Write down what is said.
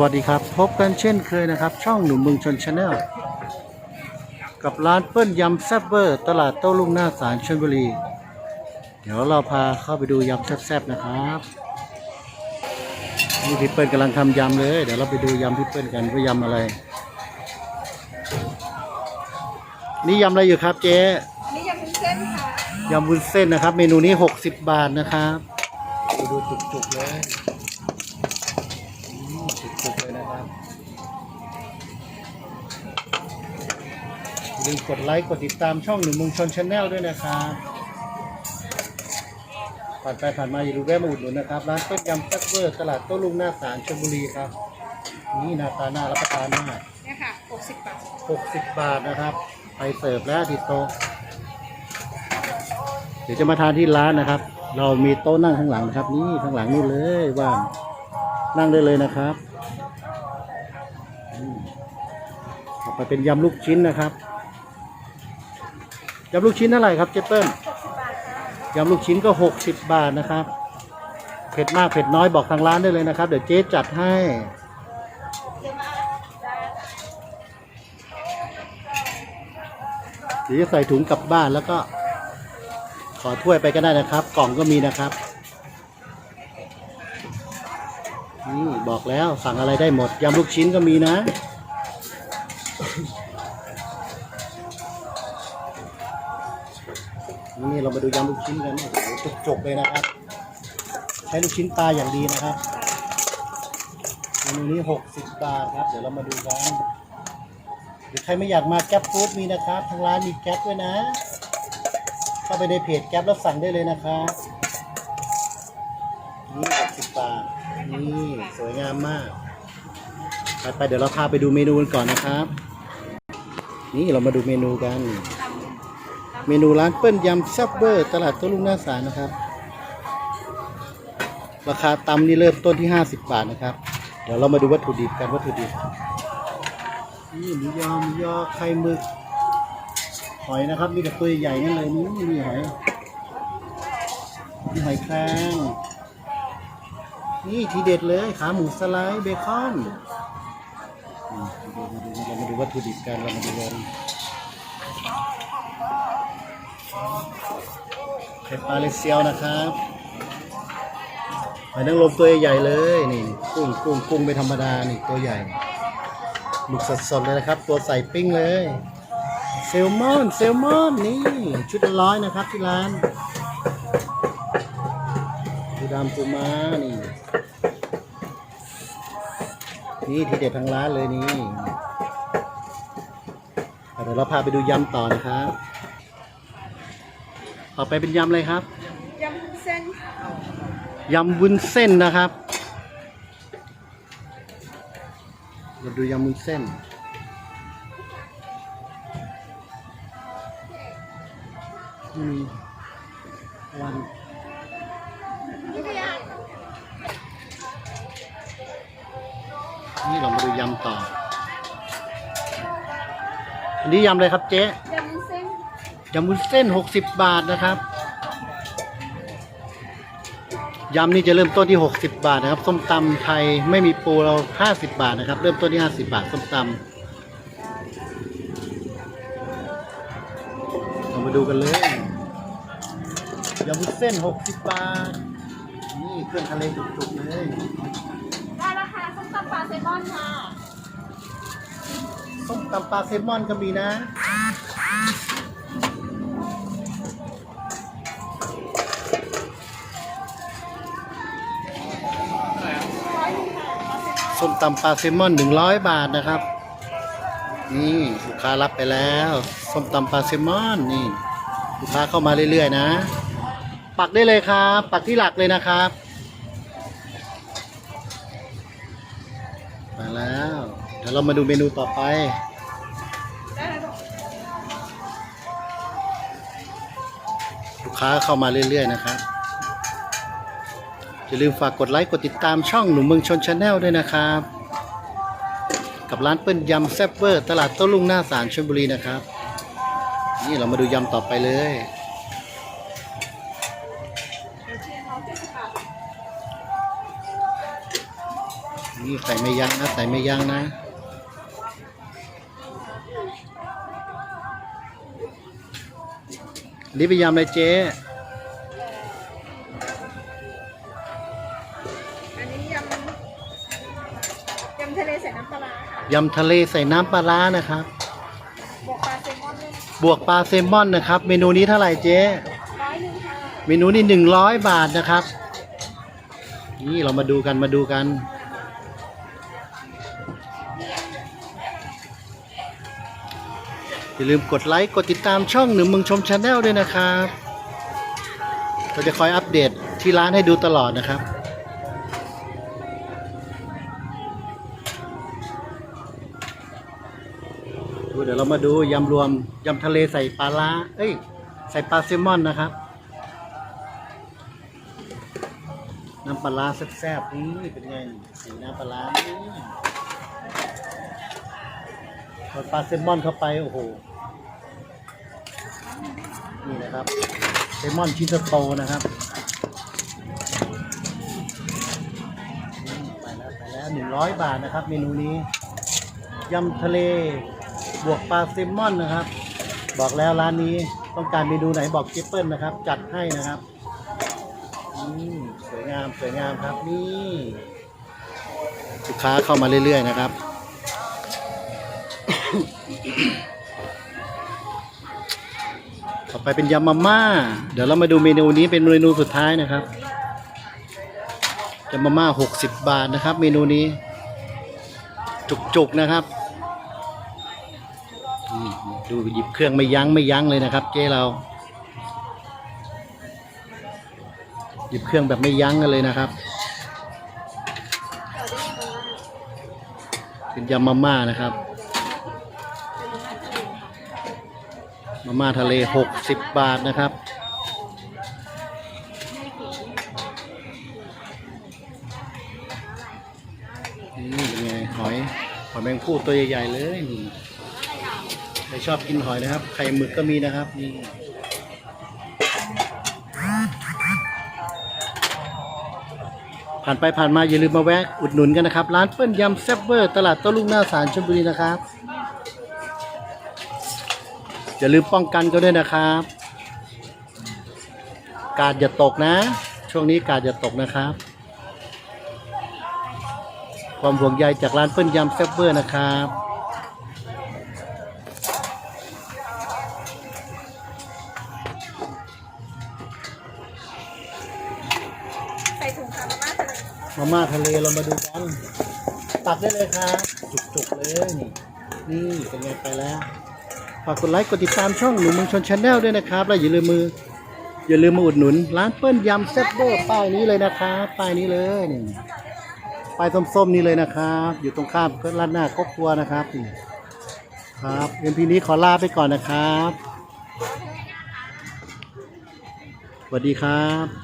วัสดีครับ พบกันเช่นเคยนะครับ ช่องหนุ่มเมืองชนชาแนลกับร้านเปิ้ลยำแซ่บเวอร์ตลาดโต้รุ่งหน้าศาลชลบุรี เดี๋ยวเราพาเข้าไปดูยำแซ่บๆนะครับนี่พี่เปิ้ลกำลังทำยำเลย เดี๋ยวเราไปดูยำพี่เปิ้ลกันว่ายำอะไร นี่ยำอะไรอยู่ครับเจ๊นี่ยำวุ้นเส้นค่ะยำวุ้นเส้นนะครับ เมนูนี้ 60 บาทนะครับ ดูดูจุกๆเลย ลืมกดไลค์กดติดตามช่องหนึ่งมุงชนชาแนลด้วยนะครับผ่านไปผ่านมาอย่าลืมแวะมาอุดหนุนนะครับ ร้านต้มยำแซ่บเวอร์ตลาดโต้ลุงหน้าศาลชลบุรีครับ นี่หน้าตาน่ารับประทานมากเนี่ยค่ะ60 บาท 60 บาทนะครับ ไปเสิร์ฟแล้วที่โต๊ะเดี๋ยวจะมาทานที่ร้านนะครับ เรามีโต๊ะนั่งข้างหลังนะครับ นี่ข้างหลังนู่นเลยว่างนั่งได้เลยนะครับอืมต่อไปเป็นยำลูกชิ้นนะครับ ยำลูกชิ้นเท่าไหร่ครับเจเปิ้ลยำลูกชิ้นก็ 60 บาทนะครับ เผ็ดมากเผ็ดน้อยบอกทางร้านได้เลยนะครับ เดี๋ยวเจ๊จัดให้เดี๋ยวจะใส่ถุงกลับบ้านแล้วก็ ขอถ้วยไปก็ได้นะครับ กล่องก็มีนะครับนี่บอกแล้วสั่งอะไรได้หมดยำลูกชิ้นก็มีนะ นี่เรามาดูยำลูกชิ้นกันโอ้โหจกๆเลยนะครับ ใช้ลูกชิ้นปลาอย่างดีนะครับเมนูนี้ 60 บาทครับ เดี๋ยวเรามาดูกันหรือใครไม่อยากมาแก๊ปฟู้ดมีนะครับ ทางร้านมีแก๊ปด้วยนะ เข้าไปในเพจแก๊ปแล้วสั่งได้เลยนะครับนี่60บาท นี่สวยงามมากไปไปเดี๋ยวเราพาไปดูเมนูกันก่อนนะครับ นี่เรามาดูเมนูกัน เมนูร้านเปิ้ลยำแซ่บเวอร์ตลาดโต้รุ่งหน้าศาลนะครับ ราคาตำนี่เริ่มต้นที่ 50 บาทนะครับ เดี๋ยวเรามาดูวัตถุดิบกันวัตถุดิบนี่หมูยอหมูยอไข่หมึกหอยนะครับ มีแต่ตัวใหญ่ๆนั่นเลยนี่นี่หอยนี่หอยแครงนี่ทีเด็ดเลยขาหมูสไลด์เบคอนเรามาดูวัตถุดิบกันเรามาดูกั นไข่ปลาเลเซียวนะครับหอยนางรมตัวใหญ่เลยนี่กุ้งกุ้งกุ้งไม่ธรรมดานี่ตัวใหญ่หมึกสดๆเลยนะครับ ตัวใส่ปิ้งเลยเซลมอนเซลมอนนี่ชุดละร้อยนะครับที่ร้านปูดำปูม้านี่นี่ที่เด็ดทางร้านเลยนี่เดี๋ยวเราพาไปดูยำต่อนะครับ ต่อไปเป็นยำอะไรครับ ยำวุ้นเส้นค่ะยำวุ้นเส้นนะครับ เราดูยำวุ้นเส้น อืมวันนี่เรามาดูยำต่อ อันนี้ยำอะไรครับเจ๊ยำวุ้นเส้น ยำวุ้นเส้น 60 บาทนะครับยำนี่จะเริ่มต้นที่ 60 บาทนะครับ ส้มตำไทยไม่มีปูเรา 50 บาทนะครับ เริ่มต้นที่ 50 บาท ส้มตำเรามาดูกันเลยยำวุ้นเส้น 60 บาท นี่เครื่องทะเลจุกๆเลยได้ราคาส้มตำปลาแซลมอนค่ะ ส้มตำปลาเซลมอนก็มีนะ ส้มตำปลาเซลมอนหนึ่งร้อยบาทนะครับ นี่ลูกค้ารับไปแล้วส้มตำปลาเซลมอนนี่ลูกค้าเข้ามาเรื่อยๆนะ ปักได้เลยครับ ปักที่หลักเลยนะครับมาแล้วเดี๋ยวเรามาดูเมนูต่อไปลูกค้าเข้ามาเรื่อยๆนะครับ อย่าลืมฝากกดไลค์กดติดตามช่องหนุ่มเมืองชนชาแนลด้วยนะครับ กับร้านเปิ้ลยำแซ่บเวอร์ตลาดโต้รุ่งหน้าศาลชลบุรีนะครับ นี่เรามาดูยำต่อไปเลยนนี่ใส่ไม่ยั้งนะใส่ไม่ยั้งนะนี่เป็นยำอะไรเจ๊ ปลาร้าค่ะยำทะเลใส่น้ำปลาร้านะครับ บวกปลาแซลมอนด้วยบวกปลาเซลมอนนะครับ เมนูนี้เท่าไหร่เจ๊ ร้อยหนึ่งค่ะเมนูนี้หนึ่งร้อยบาทนะครับ นี่เรามาดูกันมาดูกัน อย่าลืมกดไลค์กดติดตามช่องหนึ่งเมืองชมชาแนลด้วยนะครับ เราจะคอยอัปเดตที่ร้านให้ดูตลอดนะครับ ดูเดี๋ยวเรามาดูยำรวมยำทะเลใส่ปลาล้า เอ้ย ใส่ปลาแซลมอนนะครับ น้ำปลาร้าแซ่บๆนี่เป็นไงสีน้ำปลาร้านี่พอปลาแซลมอนเข้าไปโอ้โหนี่นะครับแซลมอนชิ้นโตนะครับไปแล้วไปแล้วหนึ่งร้อยบาทนะครับ เมนูนี้ยำทะเล บวกปลาแซลมอนนะครับ บอกแล้วร้านนี้ต้องการเมนูไหนบอกเจเปิลนะครับ จัดให้นะครับอืมสวยงามสวยงามครับนี่ลูกค้าเข้ามาเรื่อย ๆ นะครับ ต่อไปเป็นยำมาม่า เดี๋ยวเรามาดูเมนูนี้เป็นเมนูสุดท้ายนะครับยำมาม่า 60 บาทนะครับ เมนูนี้ จุกๆนะครับ ดูหยิบเครื่องไม่ยั้งไม่ยั้งเลยนะครับเจ๊เรา หยิบเครื่องแบบไม่ยั้งกันเลยนะครับเป็นยำมาม่านะครับ มาม่าทะเลหกสิบบาทนะครับนี่เป็นไงหอยหอยแมงผู้ตัวใหญ่ๆเลยนี่ รชอบกินหอยนะครับ ไข่หมึกก็มีนะครับนี่ผ่านไปผ่านมาอย่าลืมมาแวะอุดหนุนกันนะครับ ร้านเปิ้ลยำแซ่บเวอร์ ตลาดโต้ลุงหน้าสารชลบุรีนะครับ อย่าลืมป้องกันกันด้วยนะครับ กาดอย่าตกนะ ช่วงนี้กาดอย่าตกนะครับ ความห่วงใยจากร้านเปิ้ลยำแซ่บเวอร์นะครับ ถุงค่ะมาม่าทะเลมาม่าทะเลเรามาดูกัน ตักได้เลยครับจุกๆเลยนี่นี่เป็นไงไปแล้วฝากกดไลค์กดติดตามช่องหนุ่มเมืองชนชาแนลด้วยนะครับ แล้วอย่าลืมมือ อย่าลืมมาอุดหนุน ร้านเปิ้ลยำแซ่บเบอร์ป้ายนี้เลยนะครับป้ายนี้เลยนี่ป้ายส้มๆนี่เลยนะครับ อยู่ตรงข้ามก็ร้านหน้าก็ครัวนะครับนี่ครับเอ็มพีนี้ขอลาไปก่อนนะครับสวัสดีครับ